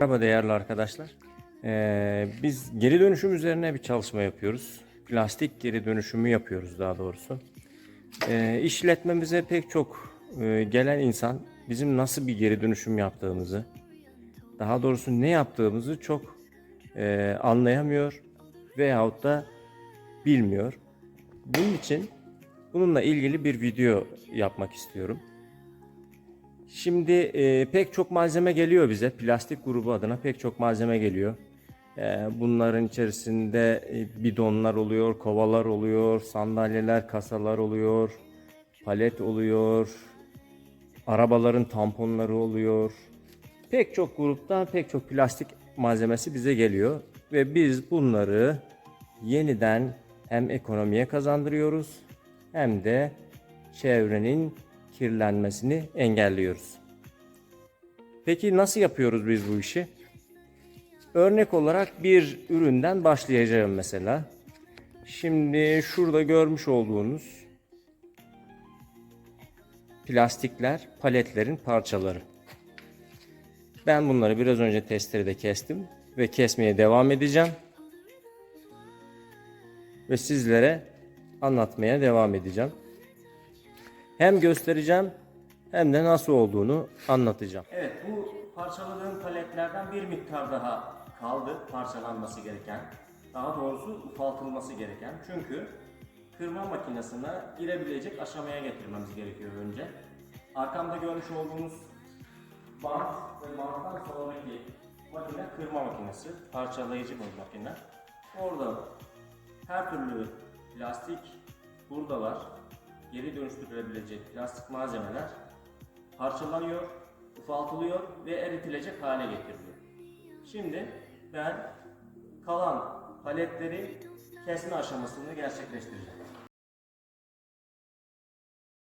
Merhaba değerli arkadaşlar. Ee, biz geri dönüşüm üzerine bir çalışma yapıyoruz. Plastik geri dönüşümü yapıyoruz daha doğrusu. Ee, işletmemize pek çok e, gelen insan bizim nasıl bir geri dönüşüm yaptığımızı, daha doğrusu ne yaptığımızı çok e, anlayamıyor veyahut da bilmiyor. Bunun için bununla ilgili bir video yapmak istiyorum. Şimdi e, pek çok malzeme geliyor bize. Plastik grubu adına pek çok malzeme geliyor. E, bunların içerisinde e, bidonlar oluyor, kovalar oluyor, sandalyeler, kasalar oluyor, palet oluyor, arabaların tamponları oluyor. Pek çok gruptan pek çok plastik malzemesi bize geliyor ve biz bunları yeniden hem ekonomiye kazandırıyoruz hem de çevrenin kirlenmesini engelliyoruz. Peki nasıl yapıyoruz biz bu işi? Örnek olarak bir üründen başlayacağım mesela. Şimdi şurada görmüş olduğunuz plastikler, paletlerin parçaları. Ben bunları biraz önce testerede kestim ve kesmeye devam edeceğim. Ve sizlere anlatmaya devam edeceğim. Hem göstereceğim hem de nasıl olduğunu anlatacağım. Evet bu parçaladığım paletlerden bir miktar daha kaldı parçalanması gereken. Daha doğrusu ufaltılması gereken. Çünkü kırma makinesine girebilecek aşamaya getirmemiz gerekiyor önce. Arkamda görmüş olduğunuz bant ve banttan sonraki makine kırma makinesi. Parçalayıcı bir makine. Orada her türlü plastik buradalar geri dönüştürülebilecek plastik malzemeler parçalanıyor, ufaltılıyor ve eritilecek hale getiriliyor. Şimdi ben kalan paletleri kesme aşamasını gerçekleştireceğim.